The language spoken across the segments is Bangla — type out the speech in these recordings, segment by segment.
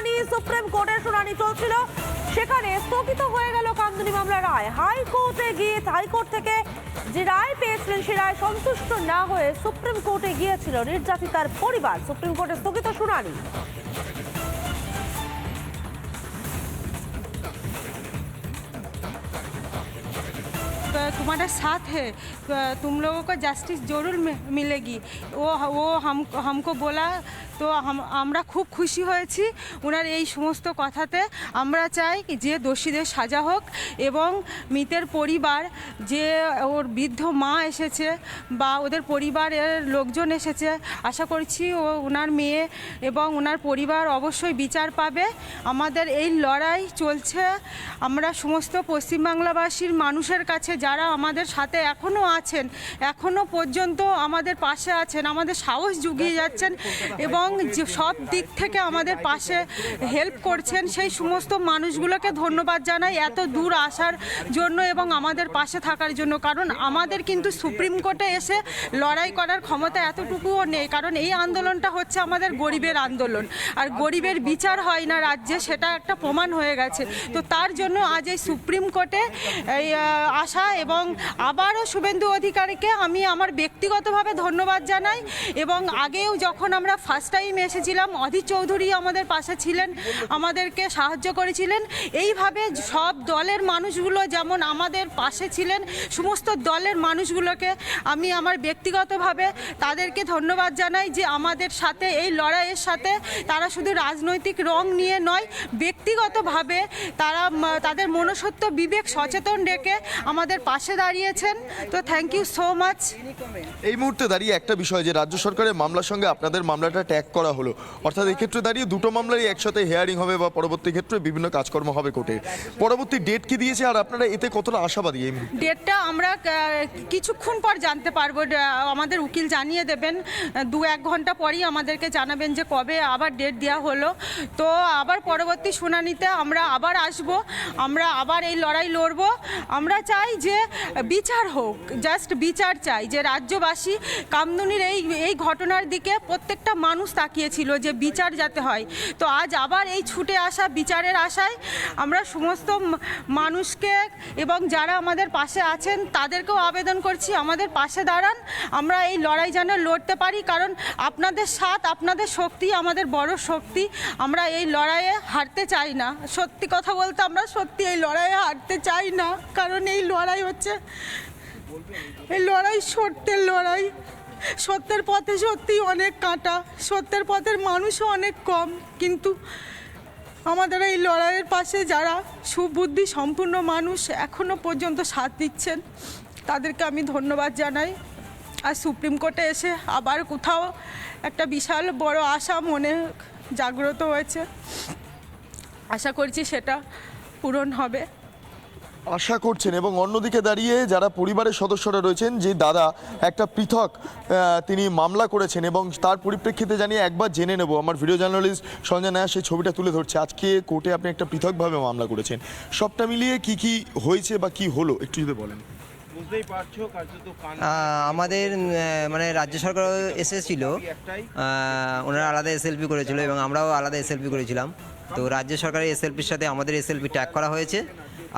শুনানি, সুপ্রিম কোর্টের শুনানি চলছিল। সেখানে স্থগিত হয়ে গেল কান্দুনি মামলার রায়। হাইকোর্টে গিয়ে হাইকোর্ট থেকে যে রায় পেয়েছিলেন, সে রায় সন্তুষ্ট না হয়ে সুপ্রিম কোর্টে গিয়েছিল নির্যাতিতার পরিবার। সুপ্রিম কোর্টে স্থগিত শুনানি। तुम्हारा साथ है क- तुम लोगों को जस्टिस जरूर मि- मिलेगी वो वो हम हमको बोला তো হাম- আমরা খুব খুশি হয়েছি ওনার এই সমস্ত কথাতে আমরা চাই কি যে দোষীদের সাজা হোক এবং মৃতের পরিবার যে ওর বৃদ্ধ মা এসেছে বা ওদের পরিবারের লোকজন এসেছে আশা করছি ও ওনার মেয়ে এবং ওনার পরিবার অবশ্যই বিচার পাবে আমাদের এই লড়াই চলছে আমরা সমস্ত পশ্চিমবাংলাবাসীর মানুষের কাছে যারা আমাদের সাথে এখনও আছেন এখনও পর্যন্ত আমাদের পাশে আছেন, আমাদের সাহস জুগিয়ে যাচ্ছেন এবং যে সব দিক থেকে আমাদের পাশে হেল্প করছেন, সেই সমস্ত মানুষগুলোকে ধন্যবাদ জানাই এত দূর আসার জন্য এবং আমাদের পাশে থাকার জন্য। কারণ আমাদের কিন্তু সুপ্রিম কোর্টে এসে লড়াই করার ক্ষমতা এতটুকুও নেই। কারণ এই আন্দোলনটা হচ্ছে আমাদের গরিবের আন্দোলন। আর গরিবের বিচার হয় না রাজ্যে, সেটা একটা প্রমাণ হয়ে গেছে। তো তার জন্য আজ এই সুপ্রিম কোর্টে আসা এবং আবারও শুভেন্দু অধিকারীকে আমি আমার ব্যক্তিগতভাবে ধন্যবাদ জানাই। এবং আগেও যখন আমরা ফার্স্ট টাইম এসেছিলাম, অধীর চৌধুরী আমাদের পাশে ছিলেন, আমাদেরকে সাহায্য করেছিলেন। এইভাবে সব দলের মানুষগুলো যেমন আমাদের পাশে ছিলেন, সমস্ত দলের মানুষগুলোকে আমি আমার ব্যক্তিগতভাবে তাদেরকে ধন্যবাদ জানাই যে আমাদের সাথে, এই লড়াইয়ের সাথে তারা শুধু রাজনৈতিক রং নিয়ে নয়, ব্যক্তিগতভাবে তারা তাদের মনসত্ব বিবেক সচেতন রেখে আমাদের পাশে দাঁড়িয়েছেন। তো থ্যাংক ইউ সো মাচ এই মুহূর্তে দাঁড়িয়ে একটা বিষয় যে রাজ্য সরকারের মামলার সঙ্গে আপনাদের মামলাটা ট্যাগ করা হলো। অর্থাৎ এই ক্ষেত্রে দাঁড়িয়ে দুটো মামলারই একসাথে হেয়ারিং হবে বা পরবর্তী ক্ষেত্রে বিভিন্ন কাজকর্ম হবে কোর্টে পরবর্তী ডেট কি দিয়েছে আর আপনারা এতে কতটা আশাবাদী এই ডেটটা আমরা কিছুক্ষণ পর জানতে পারব আমাদের উকিল জানিয়ে দেবেন। দু এক ঘণ্টা পরই আমাদেরকে জানাবেন যে কবে আবার ডেট দেওয়া হলো। তো আবার পরবর্তী শুনানিতে আমরা আবার আসব আমরা আবার এই লড়াই লড়বো। আমরা চাই যে বিচার হোক জাস্ট বিচার চাই যে রাজ্যবাসী কামদুনির এই এই ঘটনার দিকে প্রত্যেকটা মানুষ তাকিয়েছিল যে বিচার যাতে হয়। তো আজ আবার এই ছুটে আসা বিচারের আশায় আমরা সমস্ত মানুষকে এবং যারা আমাদের পাশে আছেন তাদেরকেও আবেদন করছি, আমাদের পাশে দাঁড়ান, আমরা এই লড়াই যেন লড়তে পারি, কারণ আপনাদের সাথ আপনাদের শক্তি, আমাদের বড় শক্তি, আমরা এই লড়াইয়ে হারতে চাই না। সত্যি কথা বলতে আমরা সত্যি এই লড়াইয়ে হারতে চাই না, কারণ এই লড়াই হচ্ছে। এই লড়াই সত্যের লড়াই। সত্যের পথে সত্যি অনেক কাঁটা। সত্যের পথের মানুষও অনেক কম। কিন্তু আমাদের এই লড়াইয়ের পাশে যারা সুবুদ্ধি সম্পূর্ণ মানুষ এখনও পর্যন্ত সাথ দিচ্ছেন, তাদেরকে আমি ধন্যবাদ জানাই। আর সুপ্রিম কোর্টে এসে আবার কোথাও একটা বিশাল বড় আশা মনে জাগ্রত হয়েছে। আশা করছি সেটা পূরণ হবে। আশা করছেন এবং অন্যদিকে দাঁড়িয়ে যারা পরিবারের সদস্যরা রয়েছেন যে দাদা একটা পৃথক তিনি মামলা করেছেন এবং তার পরিপ্রেক্ষিতে জানিয়ে একবার জেনে নেব। আমার ভিডিও জার্নালিস্ট সঞ্জয় নায়া সেই ছবিটা তুলে ধরছে। আজকে কোর্টে আপনি একটা পৃথকভাবে মামলা করেছেন। সবটা মিলিয়ে কি কি হয়েছে বা কি হলো? একটু যদি বলেন। বুঝতেই পারছ কার্যত কান আহ, আমাদের মানে রাজ্য সরকার এসেছিল। ওনারা আলাদা এসএলপি করেছিল এবং আমরাও আলাদা এসএলপি করেছিলাম। তো রাজ্য সরকারের এসএলপির সাথে আমাদের এসএলপি ট্যাগ করা হয়েছে।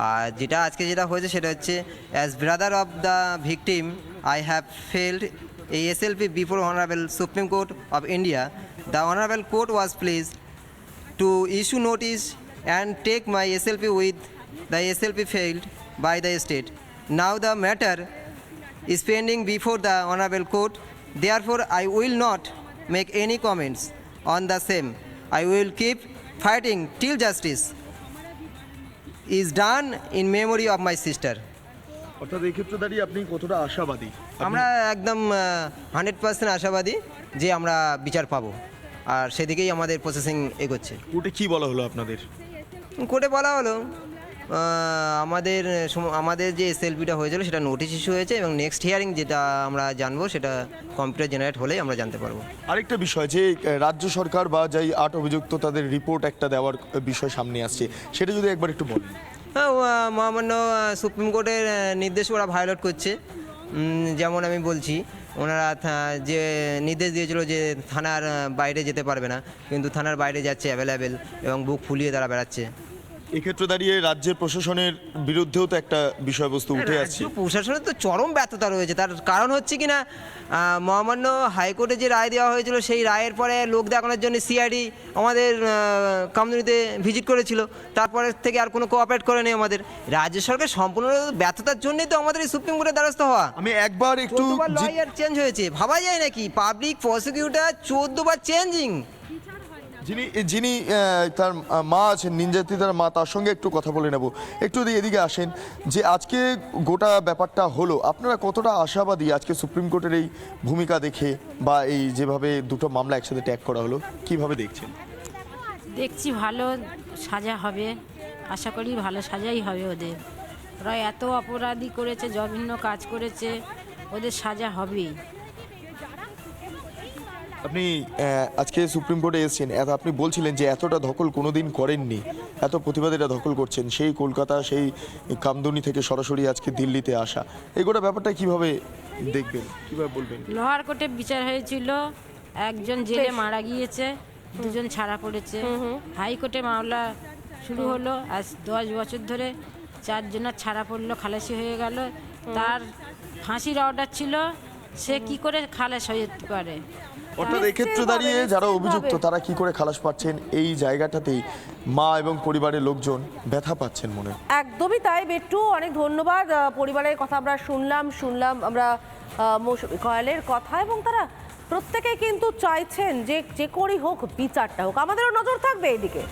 আর যেটা আজকে যেটা হয়েছে সেটা হচ্ছে as brother of the victim I have filed এই S L P before honourable supreme court of India the honourable court was please to issue notice and take my S L P with the S L P filed by the state now the matter spending pending before the honourable court therefore I will not make any comments on the same I will keep fighting till justice is done in memory of my sister. অর্থাৎ এই ক্ষেত্রে দাঁড়িয়ে আপনি কতটা আশাবাদী? আমরা একদম হান্ড্রেড পার্সেন্ট আশাবাদী যে আমরা বিচার পাবো। আর সেদিকেই আমাদের প্রসেসিং এগোচ্ছে। কোর্টে কি বলা হলো আপনাদের? কোর্টে বলা হলো আমাদের আমাদের যে এসএলপিটা হয়েছিল সেটা নোটিশ ইস্যু হয়েছে এবং নেক্সট হিয়ারিং যেটা আমরা জানব সেটা কম্পিউটার জেনারেট হলেই আমরা জানতে পারব। আরেকটা বিষয় যে রাজ্য সরকার বা যাই আট অভিযুক্ত তাদের রিপোর্ট একটা দেওয়ার বিষয় সামনে আসছে সেটা যদি একবার একটু বলেন। হ্যাঁ মহামান্য সুপ্রিম কোর্টের নির্দেশ ওরা ভায়োলেট করছে। যেমন আমি বলছি ওনারা যে নির্দেশ দিয়েছিল যে থানার বাইরে যেতে পারবে না কিন্তু থানার বাইরে যাচ্ছে অ্যাভেলেবেল এবং বুক ফুলিয়ে তারা বেড়াচ্ছে। এক্ষেত্রে দাঁড়িয়ে রাজ্যের প্রশাসনের বিরুদ্ধেও তো একটা বিষয়বস্তু উঠে আসছে। প্রশাসনের তো চরম ব্যর্থতা রয়েছে। তার কারণ হচ্ছে কি না মহামান্য হাইকোর্টে যে রায় দেওয়া হয়েছিল সেই রায়ের পরে লোক দেখানোর জন্য সিআইডি আমাদের কমিউনিটিতে ভিজিট করেছিল। তারপরে থেকে আর কোনো কোঅপারেট করেনি আমাদের। রাজ্য সরকার সম্পূর্ণ ব্যর্থতার জন্যই তো আমাদের এই সুপ্রিম কোর্টের দ্বারস্থ হওয়া। আমি একবার একটু চোদ্দবার লয়ার চেঞ্জ হয়েছে। ভাবা যায় নাকি? পাবলিক প্রসিকিউটর চোদ্দ বার চেঞ্জিং যিনি যিনি তার মা আছেন তার মা, তার সঙ্গে একটু কথা বলে নেব। একটু এদিকে আসেন, যে আজকে গোটা ব্যাপারটা হলো, আপনারা কতটা আশাবাদী আজকে সুপ্রিম কোর্টের এই ভূমিকা দেখে বা এই যেভাবে দুটো মামলা একসাথে ট্যাগ করা হলো, কীভাবে দেখছেন? দেখছি ভালো সাজা হবে, আশা করি ভালো সাজাই হবে ওদের। ওরা এত অপরাধী করেছে জঘন্য কাজ করেছে, ওদের সাজা হবেই। আপনি আজকে সুপ্রিম কোর্টে এসেছেন। এত আপনি বলছিলেন যে এতটা ধকল কোনোদিন করেননি। এত প্রতিবাদীরা ধকল করছেন। সেই কলকাতা সেই কামদুনি থেকে সরাসরি আজকে দিল্লিতে আসা। এই গোটা ব্যাপারটা কীভাবে দেখবেন? কীভাবে বলবেন? লোহার কোর্টে বিচার হয়েছিল। একজন জেলে মারা গিয়েছে। দুজন ছাড়া পড়েছে। হাইকোর্টে মামলা শুরু হলো। আজ দশ বছর ধরে চারজনের ছাড়া পড়ল খালাসি হয়ে গেল। তার ফাঁসির অর্ডার ছিল। সে কি করে খালাস হতে পারে? অর্থাৎ এক্ষেত্রে দাঁড়িয়ে যারা অভিযুক্ত তারা কি করে খালাস পাচ্ছেন? এই জায়গাটাতেই মা এবং পরিবারের লোকজন ব্যথা পাচ্ছেন মনে হয়। একদমই তাই বেট্টু অনেক ধন্যবাদ। পরিবারের কথা আমরা শুনলাম শুনলাম আমরা কয়ালের কথা এবং তারা প্রত্যেকেই কিন্তু চাইছেন যে যে করেই হোক বিচারটা হোক। আমাদেরও নজর থাকবে এদিকে